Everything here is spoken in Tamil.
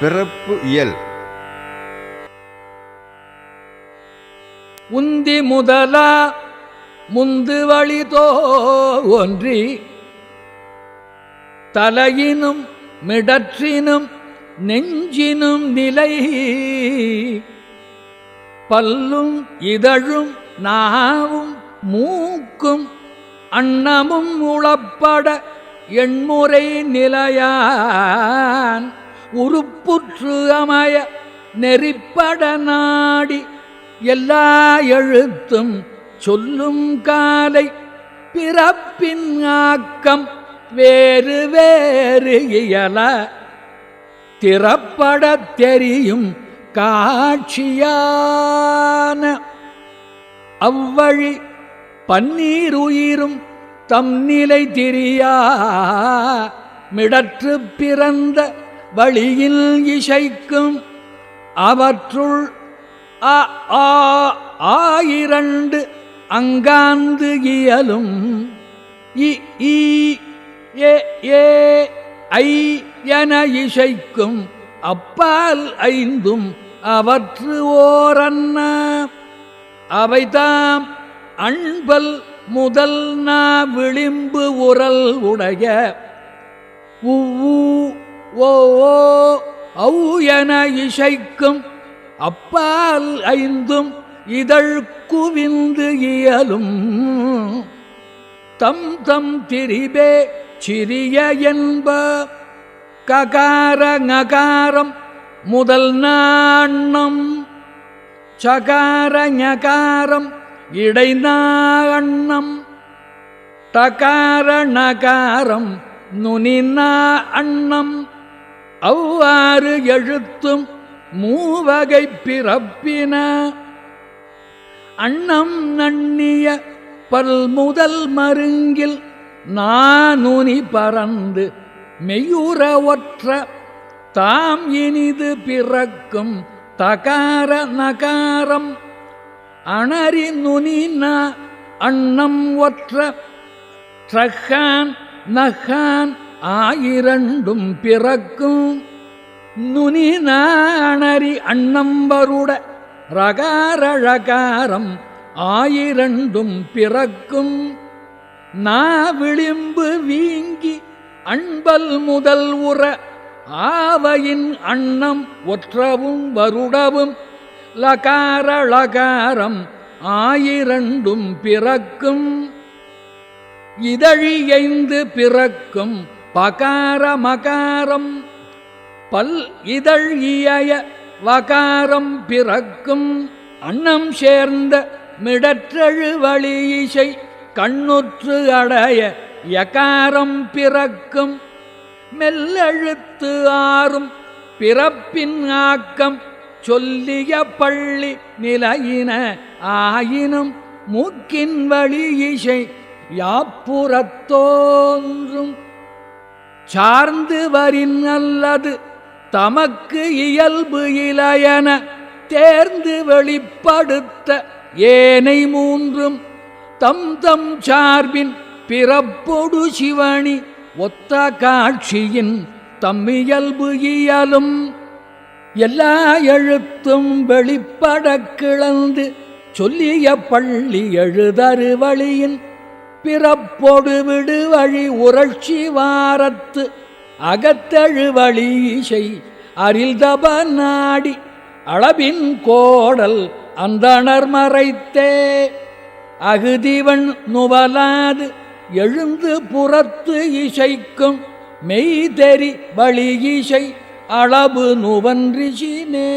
பிறப்பு இயல். உந்தி முதலா முந்து வழிதோ ஒன்றி தலையினும் மிடற்றினும் நெஞ்சினும் நிலை பல்லும் இதழும் நாவும் மூக்கும் அன்னமும் உளப்பட எண்முறை நிலையான். உறுப்புற்று அமைய நெறிப்பட நாடி எல்லா எழுத்தும் சொல்லும் காலை பிறப்பின் ஆக்கம் வேறு வேறு இயல. திறப்பட தெரியும் காட்சியான அவ்வழி பன்னீருயிரும் தம் நிலை திரியா. மிடற்று பிறந்த வழியில் இசைக்கும் அவற்றுள் அ ஆ ஆயிரண்டு அங்காந்து இயலும். இ ஈ ஏ ஏ ஐ என இசைக்கும் அப்பால் ஐந்தும் அவற்று ஓரன்ன. அவைதாம் அன்பல் முதல் நா விளிம்பு உரல் உடைய உவ்வு ஓ ஓ ஔ என இசைக்கும் அப்பால் ஐந்தும் இதழ் குவிந்து இயலும். தம் தம் திரிபே சிறிய என்ப ககார நகாரம் முதல் நாண்ணம் சகார ஞகாரம் இடைநாண்ணம் டகார நகாரம் நுனினா அண்ணம் அவ்வாறு எழுத்தும் மூவகை பிறப்பின. அண்ணம் நண்ணிய பல்முதல் மருங்கில் நானுனி பறந்து மெய்யுற ஒற்ற தாம் இனிது பிறக்கும் தகார நகாரம். அணரி நுனினா அண்ணம் ஒற்ற ட்ரஹான் நகான் ஆயிரண்டும் பிறக்கும் நுனி நாணரி அண்ணம்பருட ரகாரழகாரம் ஆயிரண்டும் பிறக்கும் நா விளிம்பு வீங்கி அன்பல் முதல் உற ஆவையின் அன்னம் ஒற்றவும் வருடவும் லகாரளகாரம் ஆயிரண்டும் பிறக்கும் இதழியைந்து பிறக்கும் பகாரமகாரம் பல் இதழ் இய வகாரம் பிறக்கும் அன்னம் சேர்ந்த மிடற்றழு வழி இசை கண்ணுற்று அடைய யகாரம் பிறக்கும் மெல்லெழுத்து ஆறும் பிறப்பின் ஆக்கம் சொல்லிய பள்ளி நிலையின ஆயினும் மூக்கின் வழி இசை யாப்புறத்தோன்றும் சார்ந்து வரின் அல்லது தமக்கு இயல்பு இளையன தேர்ந்து வெளிப்படுத்த ஏனை மூன்றும் தம் தம் சார்பின் பிறப்பொடு சிவனி ஒத்த காட்சியின் தம்மியல்பு இயலும். எல்லா எழுத்தும் வெளிப்பட கிளந்து சொல்லிய பள்ளி எழுதரு வழியின் பிறப்பொடு விடு வழி உரட்சி வாரத்து அகத்தழு வழி இசை அரில்தப நாடி அளவின் கோடல் அந்தணர் மறைத்தே. அகுதிவன் நுவலாது எழுந்து புறத்து இசைக்கும் மெய்தெறி வழி இசை அளவு நுவன்றிசினே.